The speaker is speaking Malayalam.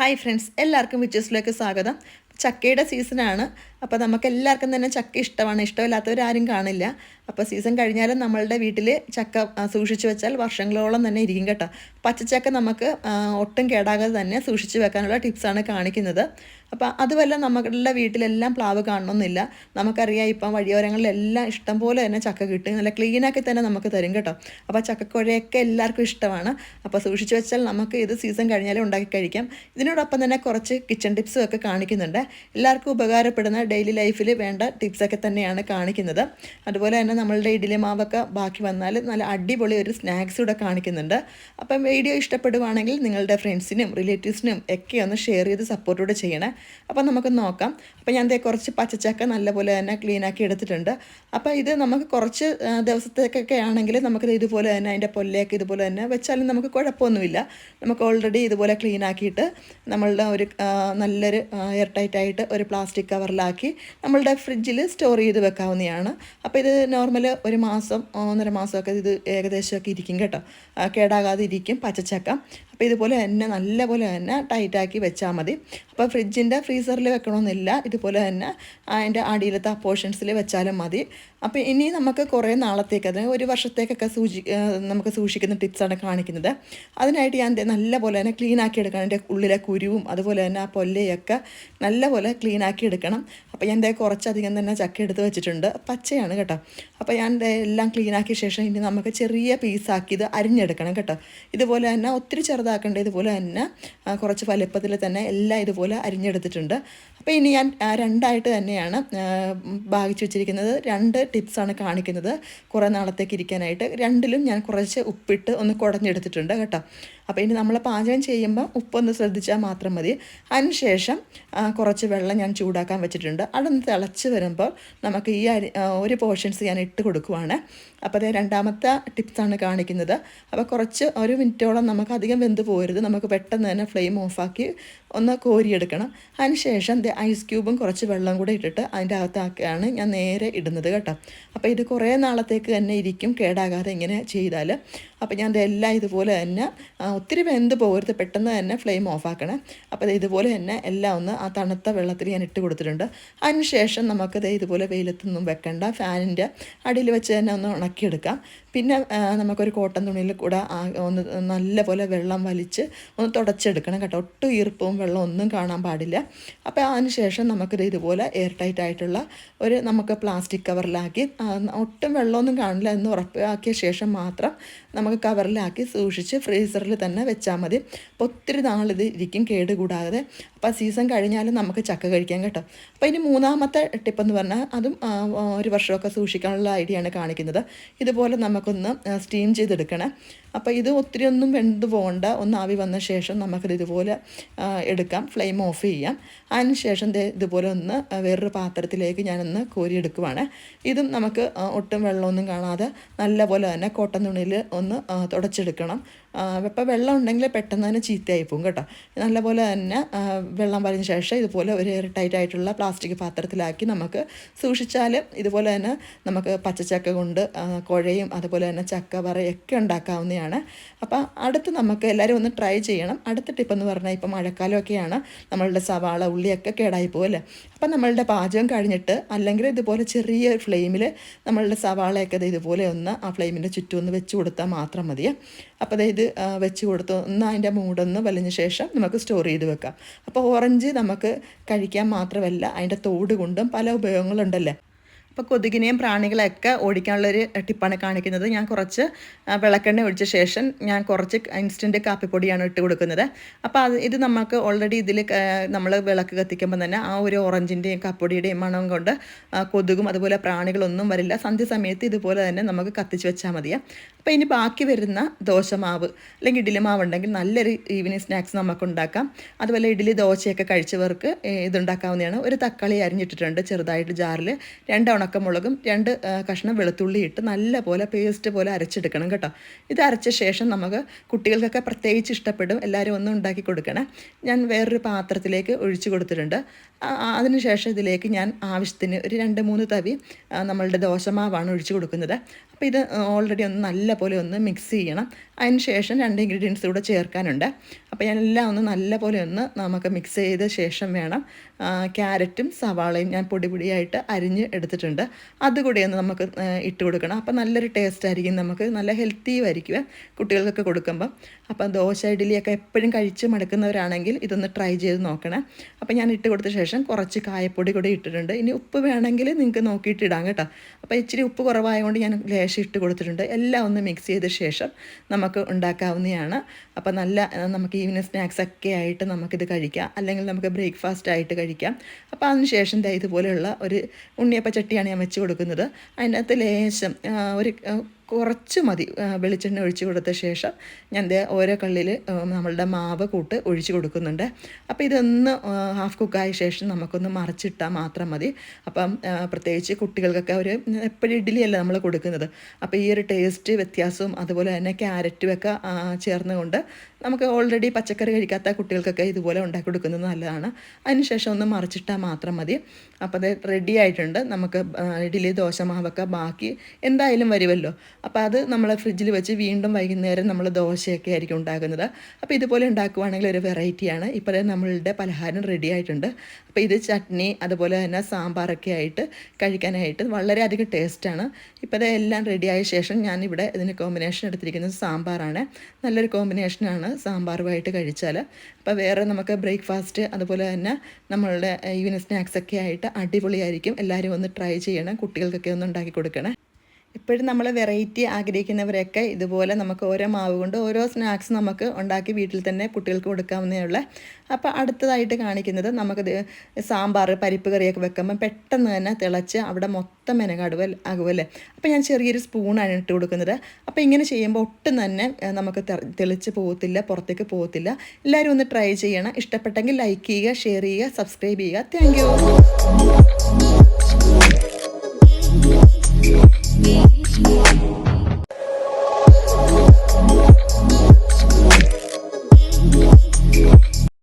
ഹായ് ഫ്രണ്ട്സ് എല്ലാവർക്കും വിച്ചസിലേക്ക് സ്വാഗതം. ചക്കയുടെ സീസണാണ്. അപ്പോൾ നമുക്ക് എല്ലാവർക്കും തന്നെ ചക്ക ഇഷ്ടമാണ്. ഇഷ്ടമില്ലാത്തവരാരും കാണില്ല. അപ്പോൾ സീസൺ കഴിഞ്ഞാലും നമ്മളുടെ വീട്ടിൽ ചക്ക സൂക്ഷിച്ചു വെച്ചാൽ വർഷങ്ങളോളം തന്നെ ഇരിക്കും കേട്ടോ. പച്ചച്ചക്ക നമുക്ക് ഒട്ടും കേടാകാതെ തന്നെ സൂക്ഷിച്ച് വെക്കാനുള്ള ടിപ്സാണ് കാണിക്കുന്നത്. അപ്പോൾ അതുവല്ല നമ്മളുടെ വീട്ടിലെല്ലാം പ്ലാവ് കാണണമെന്നില്ല നമുക്കറിയാം ഇപ്പം വഴിയോരങ്ങളിലെല്ലാം ഇഷ്ടം പോലെ തന്നെ ചക്ക കിട്ടും. നല്ല ക്ലീനാക്കി തന്നെ നമുക്ക് തരും കേട്ടോ. അപ്പോൾ ചക്കക്കുഴയൊക്കെ എല്ലാവർക്കും ഇഷ്ടമാണ്. അപ്പോൾ സൂക്ഷിച്ച് വെച്ചാൽ നമുക്ക് ഇത് സീസൺ കഴിഞ്ഞാലും ഉണ്ടാക്കി കഴിക്കാം. ഇതിനോടൊപ്പം തന്നെ കുറച്ച് കിച്ചൺ ടിപ്സും ഒക്കെ കാണിക്കുന്നുണ്ട്. എല്ലാവർക്കും ഉപകാരപ്പെടുന്ന ഡെയിലി ലൈഫിൽ വേണ്ട ടിപ്സൊക്കെ തന്നെയാണ് കാണിക്കുന്നത്. അതുപോലെ തന്നെ നമ്മളുടെ ഇഡ്ഡലി മാവൊക്കെ ബാക്കി വന്നാൽ നല്ല അടിപൊളി ഒരു സ്നാക്സ് കൂടെ കാണിക്കുന്നുണ്ട്. അപ്പം വീഡിയോ ഇഷ്ടപ്പെടുവാണെങ്കിൽ നിങ്ങളുടെ ഫ്രണ്ട്സിനും റിലേറ്റീവ്സിനും ഒക്കെ ഒന്ന് ഷെയർ ചെയ്ത് സപ്പോർട്ടൂടെ ചെയ്യണേ. അപ്പോൾ നമുക്ക് നോക്കാം. അപ്പോൾ ഞാൻ ദേ കുറച്ച് പച്ചച്ചക്ക നല്ലപോലെ തന്നെ ക്ലീൻ ആക്കി എടുത്തിട്ടുണ്ട്. അപ്പോൾ ഇത് നമുക്ക് കുറച്ച് ദിവസത്തേക്കൊക്കെ ആണെങ്കിൽ നമുക്ക് ഇതുപോലെ തന്നെ അതിന്റെ പൊല്ലയൊക്കെ ഇതുപോലെ തന്നെ വെച്ചാലും നമുക്ക് കുഴപ്പമൊന്നുമില്ല. നമുക്ക് ഓൾറെഡി ഇതുപോലെ ക്ലീൻ ആക്കിയിട്ട് നമ്മളുടെ ഒരു നല്ലൊരു എയർ ടൈറ്റ് ആയിട്ട് ഒരു പ്ലാസ്റ്റിക് കവറിലാക്കി നമ്മളുടെ ഫ്രിഡ്ജിൽ സ്റ്റോർ ചെയ്ത് വെക്കാവുന്നതാണ്. അപ്പോൾ ഇത് നോർമൽ ഒരു മാസം ഒന്നര മാസമൊക്കെ ഇത് ഏകദേശമൊക്കെ ഇരിക്കും കേട്ടോ. കേടാകാതെ ഇരിക്കും. പച്ചച്ചക്ക. അപ്പോൾ ഇതുപോലെ തന്നെ നല്ലപോലെ തന്നെ ടൈറ്റാക്കി വെച്ചാൽ മതി. അപ്പോൾ ഫ്രിഡ്ജിന്റെ ഫ്രീസറിൽ വെക്കണമെന്നില്ല ഇതുപോലെ തന്നെ അതിന്റെ അടിയിലത്തെ പോർഷൻസിൽ വെച്ചാലും മതി. അപ്പോൾ ഇനി നമുക്ക് കുറേ നാളത്തേക്ക് അത് ഒരു വർഷത്തേക്കൊക്കെ സൂചി നമുക്ക് സൂക്ഷിക്കുന്ന ടിപ്സാണ് കാണിക്കുന്നത്. അതിനായിട്ട് ഞാൻ നല്ലപോലെ തന്നെ ക്ലീൻ ആക്കി എടുക്കണം. അതിന്റെ ഉള്ളിലെ കുരുവും അതുപോലെ തന്നെ ആ പൊല്ലയൊക്കെ നല്ലപോലെ ക്ലീൻ ആക്കി എടുക്കണം. അപ്പോൾ ഞാൻ ദേ കുറച്ചധികം തന്നെ ചക്ക എടുത്ത് വെച്ചിട്ടുണ്ട്. പച്ചയാണ് കേട്ടോ. അപ്പോൾ ഞാൻ എല്ലാം ക്ലീൻ ആക്കിയ ശേഷം ഇനി നമുക്ക് ചെറിയ പീസാക്കി ഇത് അരിഞ്ഞെടുക്കണം കേട്ടോ. ഇതുപോലെ തന്നെ ഒത്തിരി ചെറുതാക്കേണ്ട ഇതുപോലെ തന്നെ കുറച്ച് വലിപ്പത്തിൽ തന്നെ എല്ലാം ഇതുപോലെ അരിഞ്ഞെടുത്തിട്ടുണ്ട്. അപ്പോൾ ഇനി ഞാൻ രണ്ടായിട്ട് തന്നെയാണ് ഭാഗിച്ചു വെച്ചിരിക്കുന്നത്. രണ്ട് ടിപ്സാണ് കാണിക്കുന്നത് കുറേ നാളത്തേക്ക് ഇരിക്കാനായിട്ട്. രണ്ടിലും ഞാൻ കുറച്ച് ഉപ്പിട്ട് ഒന്ന് കുടഞ്ഞെടുത്തിട്ടുണ്ട് കേട്ടോ. അപ്പോൾ ഇനി നമ്മൾ പാചകം ചെയ്യുമ്പോൾ ഉപ്പൊന്ന് ശ്രദ്ധിച്ചാൽ മാത്രം മതി. അതിനുശേഷം കുറച്ച് വെള്ളം ഞാൻ ചൂടാക്കാൻ വെച്ചിട്ടുണ്ട്. അതൊന്ന് തിളച്ച് വരുമ്പോൾ നമുക്ക് ഈ അരി ഒരു പോർഷൻസ് ഞാൻ ഇട്ട് കൊടുക്കുവാണ്. അപ്പോൾ അതേ രണ്ടാമത്തെ ടിപ്സാണ് കാണിക്കുന്നത്. അപ്പോൾ കുറച്ച് ഒരു മിനിറ്റോളം നമുക്ക് അധികം വെന്ത് പോരുത്. നമുക്ക് പെട്ടെന്ന് തന്നെ ഫ്ലെയിം ഓഫാക്കി ഒന്ന് കോരിയെടുക്കണം. അതിനുശേഷം ഐസ് ക്യൂബും കുറച്ച് വെള്ളം കൂടെ ഇട്ടിട്ട് അതിന്റെ അകത്താക്കിയാണ് ഞാൻ നേരെ ഇടുന്നത് കേട്ടോ. അപ്പോൾ ഇത് കുറേ നാളത്തേക്ക് തന്നെ ഇരിക്കും കേടാകാതെ ഇങ്ങനെ ചെയ്താൽ അപ്പോൾ ഞാൻ ഇതെല്ലാം ഇതുപോലെ തന്നെ ഒത്തിരി വെന്ത് പോകരുത് പെട്ടെന്ന് തന്നെ ഫ്ലെയിം ഓഫ് ആക്കണം. അപ്പോൾ ഇതുപോലെ തന്നെ എല്ലാം ഒന്ന് ആ തണുത്ത വെള്ളത്തിൽ ഞാൻ ഇട്ട് കൊടുത്തിട്ടുണ്ട്. അതിനുശേഷം നമുക്ക് ദേ ഇതുപോലെ വെയിലത്തൊന്നും വെക്കണ്ട ഫാനിന്റെ അടിയിൽ വെച്ച് തന്നെ ഒന്ന് ഉണക്കിയെടുക്കാം. പിന്നെ നമുക്കൊരു കോട്ടൺ തുണിയിൽ കൂടെ ഒന്ന് നല്ലപോലെ വെള്ളം വലിച്ച് ഒന്ന് തുടച്ചെടുക്കണം കേട്ടോ. ഒട്ടും ഈർപ്പവും വെള്ളം ഒന്നും കാണാൻ പാടില്ല. അപ്പോൾ അതിനുശേഷം നമുക്കിത് ഇതുപോലെ എയർ ടൈറ്റ് ആയിട്ടുള്ള ഒരു നമുക്ക് പ്ലാസ്റ്റിക് കവറിലാക്കി ഒട്ടും വെള്ളമൊന്നും കാണില്ല എന്ന് ഉറപ്പാക്കിയ ശേഷം മാത്രം നമുക്ക് കവറിലാക്കി സൂക്ഷിച്ച് ഫ്രീസറിൽ തന്നെ വെച്ചാൽ മതി. അപ്പോൾ ഒത്തിരി നാളിത് ഇരിക്കും കേട് കൂടാതെ അപ്പോൾ സീസൺ കഴിഞ്ഞാലും നമുക്ക് ചക്ക കഴിക്കാം കേട്ടോ. അപ്പോൾ ഇനി മൂന്നാമത്തെ ടിപ്പെന്ന് പറഞ്ഞാൽ അതും ഒരു വർഷമൊക്കെ സൂക്ഷിക്കാനുള്ള ഐഡിയ ആണ് കാണിക്കുന്നത്. ഇതുപോലെ നമുക്കൊന്ന് സ്റ്റീം ചെയ്തെടുക്കണേ. അപ്പോൾ ഇത് ഒത്തിരി ഒന്നും വെന്ത് പോകണ്ട. ഒന്ന് ആവി വന്ന ശേഷം നമുക്കിത് ഇതുപോലെ എടുക്കാം. ഫ്ലെയിം ഓഫ് ചെയ്യാം. അതിന് ശേഷം ഇതുപോലെ ഒന്ന് വേറൊരു പാത്രത്തിലേക്ക് ഞാനൊന്ന് കോരിയെടുക്കുവാണ് ഇതും നമുക്ക് ഒട്ടും വെള്ളമൊന്നും കാണാതെ നല്ലപോലെ തന്നെ കോട്ടൺ തുണിയിൽ ഒന്ന് തുടച്ചെടുക്കണം. അപ്പോൾ വെള്ളം ഉണ്ടെങ്കിൽ പെട്ടെന്ന് തന്നെ ചീത്തയായി പോകും കേട്ടോ. നല്ലപോലെ തന്നെ വെള്ളം വലിഞ്ഞ ശേഷം ഇതുപോലെ ഒരു ടൈറ്റ് ആയിട്ടുള്ള പ്ലാസ്റ്റിക് പാത്രത്തിലാക്കി നമുക്ക് സൂക്ഷിച്ചാൽ ഇതുപോലെ തന്നെ നമുക്ക് പച്ചച്ചക്ക കൊണ്ട് കുഴയും അതുപോലെ തന്നെ ചക്ക വറയൊക്കെ ഉണ്ടാക്കാവുന്നതാണ്. അപ്പോൾ അടുത്ത് നമുക്ക് എല്ലാവരും ഒന്ന് ട്രൈ ചെയ്യണം. അടുത്ത ടിപ്പെന്ന് പറഞ്ഞാൽ ഇപ്പോൾ മഴക്കാലമൊക്കെയാണ് നമ്മളുടെ സവാള ഉള്ളിയൊക്കെ കേടായി പോകുമല്ലേ അപ്പം നമ്മളുടെ പാചകം കഴിഞ്ഞിട്ട് അല്ലെങ്കിൽ ഇതുപോലെ ചെറിയ ഫ്ലെയിമിൽ നമ്മളുടെ സവാളയൊക്കെ ഇതുപോലെ ഒന്ന് ആ ഫ്ലെയിമിന്റെ ചുറ്റും ഒന്ന് വെച്ച് കൊടുത്താൽ മാത്രം മതി അപ്പോൾ ദേ ഇത് വെച്ച് കൊടുത്ത്. ഒന്ന് അതിന്റെ മൂടൊന്ന് വലിഞ്ഞ ശേഷം നമുക്ക് സ്റ്റോർ ചെയ്ത് വെക്കാം. അപ്പോൾ ഓറഞ്ച് നമുക്ക് കഴിക്കാൻ മാത്രമല്ല അതിന്റെ തോട് കൊണ്ടും പല ഉപയോഗങ്ങളുണ്ടല്ലേ? അപ്പോൾ കൊതുകിനെയും പ്രാണികളെയൊക്കെ ഓടിക്കാനുള്ളൊരു ടിപ്പാണ് കാണിക്കുന്നത്. ഞാൻ കുറച്ച് വിളക്കെണ്ണ ഒഴിച്ച ശേഷം ഞാൻ കുറച്ച് ഇൻസ്റ്റന്റ് കാപ്പിപ്പൊടിയാണ് ഇട്ട് കൊടുക്കുന്നത്. അപ്പോൾ അത് ഇത് നമുക്ക് ഓൾറെഡി ഇതിൽ നമ്മൾ വിളക്ക് കത്തിക്കുമ്പോൾ തന്നെ ആ ഒരു ഓറഞ്ചിന്റെയും കാപ്പൊടിയുടെയും മണം കൊണ്ട് കൊതുകും അതുപോലെ പ്രാണികളൊന്നും വരില്ല. സന്ധ്യ സമയത്ത് ഇതുപോലെ തന്നെ നമുക്ക് കത്തിച്ച് വെച്ചാൽ മതിയാണ് അപ്പോൾ ഇനി ബാക്കി വരുന്ന ദോശമാവ് അല്ലെങ്കിൽ ഇഡ്ഡലി മാവ് ഉണ്ടെങ്കിൽ നല്ലൊരു ഈവനിങ് സ്നാക്സ് നമുക്ക് ഉണ്ടാക്കാം. അതുപോലെ ഇഡ്ഡലി ദോശയൊക്കെ കഴിച്ചവർക്ക് ഇതുണ്ടാക്കാവുന്നതാണ്. ഒരു തക്കാളി അരിഞ്ഞിട്ടിട്ടുണ്ട് ചെറുതായിട്ട് ജാറിൽ രണ്ട് ഉണക്കമുളകും രണ്ട് കഷ്ണം വെളുത്തുള്ളി ഇട്ട് നല്ലപോലെ പേസ്റ്റ് പോലെ അരച്ചെടുക്കണം കേട്ടോ. ഇത് അരച്ച ശേഷം നമുക്ക് കുട്ടികൾക്കൊക്കെ പ്രത്യേകിച്ച് ഇഷ്ടപ്പെടും. എല്ലാവരും ഒന്ന് ഉണ്ടാക്കി കൊടുക്കണം. ഞാൻ വേറൊരു പാത്രത്തിലേക്ക് ഒഴിച്ചു കൊടുത്തിട്ടുണ്ട്. അതിനുശേഷം ഇതിലേക്ക് ഞാൻ ആവശ്യത്തിന് ഒരു രണ്ട് മൂന്ന് തവി നമ്മളുടെ ദോശമാവാണ് ഒഴിച്ചു കൊടുക്കുന്നത്. അപ്പോൾ ഇത് ഓൾറെഡി ഒന്ന് നല്ല പോലെ ഒന്ന് മിക്സ് ചെയ്യണം. അതിന് ശേഷം രണ്ട് ഇൻഗ്രീഡിയൻസ് കൂടെ ചേർക്കാനുണ്ട്. അപ്പോൾ ഞാൻ എല്ലാം ഒന്ന് നല്ല പോലെ ഒന്ന് നമുക്ക് മിക്സ് ചെയ്ത ശേഷം വേണം ക്യാരറ്റും സവാളയും ഞാൻ പൊടിപൊടിയായിട്ട് അരിഞ്ഞ് എടുത്തിട്ടുണ്ട്. അതുകൂടി ഒന്ന് നമുക്ക് ഇട്ട് കൊടുക്കണം. അപ്പം നല്ലൊരു ടേസ്റ്റ് ആയിരിക്കും നമുക്ക്. നല്ല ഹെൽത്തി ആയിരിക്കും കുട്ടികൾക്കൊക്കെ കൊടുക്കുമ്പം. അപ്പം ദോശ ഇഡ്ഡലിയൊക്കെ എപ്പോഴും കഴിച്ച് മടുക്കുന്നവരാണെങ്കിൽ ഇതൊന്ന് ട്രൈ ചെയ്ത് നോക്കണം. അപ്പം ഞാൻ ഇട്ട് കൊടുത്ത ശേഷം കുറച്ച് കായപ്പൊടി കൂടി ഇട്ടിട്ടുണ്ട്. ഇനി ഉപ്പ് വേണമെങ്കിൽ നിങ്ങൾക്ക് നോക്കിയിട്ട് ഇടാം കേട്ടോ. അപ്പോൾ ഇച്ചിരി ഉപ്പ് കുറവായതുകൊണ്ട് ഞാൻ ലേശം ഇട്ട് കൊടുത്തിട്ടുണ്ട്. എല്ലാം ഒന്ന് മിക്സ് ചെയ്ത ശേഷം നമുക്ക് ഉണ്ടാക്കാവുന്നതാണ്. അപ്പോൾ നല്ല നമുക്ക് ഈവനിങ് സ്നാക്സ് ഒക്കെ ആയിട്ട് നമുക്കിത് കഴിക്കാം. അല്ലെങ്കിൽ നമുക്ക് ബ്രേക്ക്ഫാസ്റ്റ് ആയിട്ട് കഴിക്കാം. അപ്പോൾ അതിന് ശേഷം ഇതുപോലെയുള്ള ഒരു ഉണ്ണിയപ്പ ചട്ടിയാണ് ഞാൻ വെച്ച് കൊടുക്കുന്നത്. അതിനകത്ത് ലേശം ഒരു കുറച്ച് മതി വെളിച്ചെണ്ണ ഒഴിച്ച് കൊടുത്ത ശേഷം ഞാൻ ദേ ഓരോ കള്ളിൽ നമ്മളുടെ മാവ് കൂട്ട് ഒഴിച്ച് കൊടുക്കുന്നുണ്ട്. അപ്പോൾ ഇതൊന്ന് ഹാഫ് കുക്കായ ശേഷം നമുക്കൊന്ന് മറിച്ചിട്ടാൽ മാത്രം മതി. അപ്പം പ്രത്യേകിച്ച് കുട്ടികൾക്കൊക്കെ ഒരു എപ്പോഴും ഇഡ്ഡലിയല്ല നമ്മൾ കൊടുക്കുന്നത്. അപ്പോൾ ഈ ഒരു ടേസ്റ്റ് വ്യത്യാസവും അതുപോലെ തന്നെ ക്യാരറ്റും ഒക്കെ ചേർന്നുകൊണ്ട് നമുക്ക് ഓൾറെഡി പച്ചക്കറി കഴിക്കാത്ത കുട്ടികൾക്കൊക്കെ ഇതുപോലെ ഉണ്ടാക്കി കൊടുക്കുന്നത് നല്ലതാണ്. അതിനുശേഷം ഒന്ന് മറിച്ചിട്ടാൽ മാത്രം മതി. അപ്പോൾ അത് റെഡി ആയിട്ടുണ്ട്. നമുക്ക് ഇഡ്ഡലി ദോശ മാവൊക്കെ ബാക്കി. എന്തായാലും വരുമല്ലോ അപ്പോൾ അത് നമ്മൾ ഫ്രിഡ്ജിൽ വെച്ച് വീണ്ടും വൈകുന്നേരം നമ്മൾ ദോശയൊക്കെ ആയിരിക്കും ഉണ്ടാക്കുന്നത്. അപ്പോൾ ഇതുപോലെ ഉണ്ടാക്കുവാണെങ്കിൽ ഒരു വെറൈറ്റിയാണ്. ഇപ്പോൾ നമ്മളുടെ പലഹാരം റെഡി ആയിട്ടുണ്ട്. അപ്പോൾ ഇത് ചട്നി അതുപോലെ തന്നെ സാമ്പാറൊക്കെ ആയിട്ട് കഴിക്കാനായിട്ട് വളരെയധികം ടേസ്റ്റാണ് ഇപ്പോൾ എല്ലാം റെഡിയായ ശേഷം ഞാൻ ഇവിടെ ഇതിന് കോമ്പിനേഷൻ എടുത്തിരിക്കുന്നത് സാമ്പാറാണ്. നല്ലൊരു കോമ്പിനേഷനാണ് സാമ്പാറുമായിട്ട് കഴിച്ചാൽ. അപ്പോൾ വേറെ നമുക്ക് ബ്രേക്ക്ഫാസ്റ്റ് അതുപോലെ തന്നെ നമ്മളുടെ ഈവനിങ് സ്നാക്സൊക്കെ ആയിട്ട് അടിപൊളിയായിരിക്കും. എല്ലാവരും ഒന്ന് ട്രൈ ചെയ്യണം. കുട്ടികൾക്കൊക്കെ ഒന്ന് ഉണ്ടാക്കി കൊടുക്കണേ. എപ്പോഴും നമ്മൾ വെറൈറ്റി ആഗ്രഹിക്കുന്നവരൊക്കെ ഇതുപോലെ നമുക്ക് ഓരോ മാവ് കൊണ്ട് ഓരോ സ്നാക്സ് നമുക്ക് ഉണ്ടാക്കി വീട്ടിൽ തന്നെ കുട്ടികൾക്ക് കൊടുക്കാവുന്നേ ഉള്ളൂ. അപ്പോൾ അടുത്തതായിട്ട് കാണിക്കുന്നത് നമുക്ക് സാമ്പാർ പരിപ്പ് കറിയൊക്കെ വെക്കുമ്പോൾ പെട്ടെന്ന് തന്നെ തിളച്ച് അവിടെ മൊത്തം മെനകാടുവൽ ആകുമല്ലേ അപ്പോൾ ഞാൻ ചെറിയൊരു സ്പൂണാണ് ഇട്ട് കൊടുക്കുന്നത്. അപ്പോൾ ഇങ്ങനെ ചെയ്യുമ്പോൾ ഒട്ടും തന്നെ നമുക്ക് തെളിച്ച് പോകത്തില്ല പുറത്തേക്ക് പോകത്തില്ല എല്ലാവരും ഒന്ന് ട്രൈ ചെയ്യണം. ഇഷ്ടപ്പെട്ടെങ്കിൽ ലൈക്ക് ചെയ്യുക ഷെയർ ചെയ്യുക സബ്സ്ക്രൈബ് ചെയ്യുക. താങ്ക്